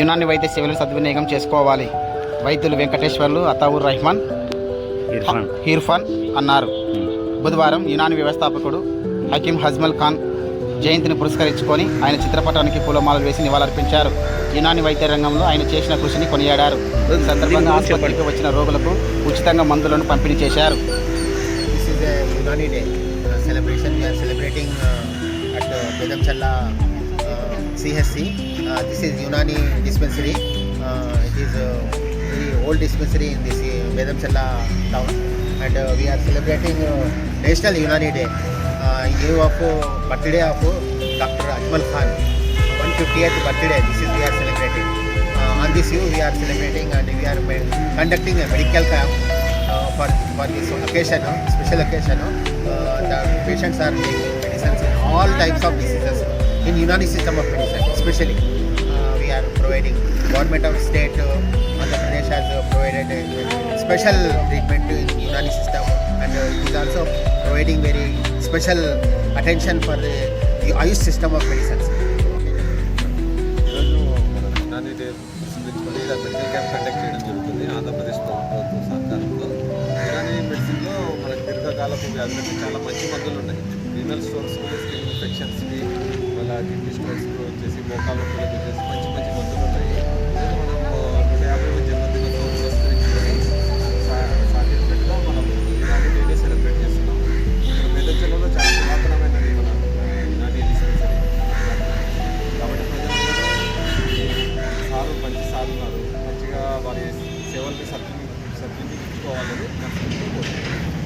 యునాని వైద్య సేవలు సద్వినియోగం చేసుకోవాలి వైద్యులు వెంకటేశ్వర్లు అతావుర్ రహమాన్ హిర్ఫాన్ అన్నారు బుధవారం యునాని వ్యవస్థాపకుడు హకీం హజ్మల్ ఖాన్ జయంతిని పురస్కరించుకొని ఆయన చిత్రపటానికి పూలమాలలు వేసి నివాళులర్పించారు యునాని వైద్య రంగంలో ఆయన చేసిన కృషిని కొనియాడారు సందర్భంగా ఆసుపత్రికి వచ్చిన రోగులకు ఉచితంగా మందులను పంపిణీ చేశారు celebrating CHC This is Unani dispensary. Uh, it is a uh, very old dispensary in this Bedamchalla uh, town, and we are celebrating National Unani Day in view of birthday of Dr. Ajmal Khan, 150th birthday. This is we are celebrating. On this view we are celebrating, and we are conducting a medical camp for this occasion, special occasion. The patients are taking medicines in all types of diseases in Unani system of medicine, especially. Providing government of state Andhra Pradesh has provided special treatment Unani system and is also providing very special attention for the AYUSH system of medicines చాలా మంచి మందులు ఉన్నాయి renal stones ఇన్ఫెక్షన్స్కి మళ్ళీ kidney stones వచ్చేసి మోకాలు మంచి మంచి మందులు వాళ్ళు ఉన్నారు మంచిగా వారి సేవల్ని సర్టిఫికేట్ సర్టిఫికేట్ ఇచ్చుకోవాలని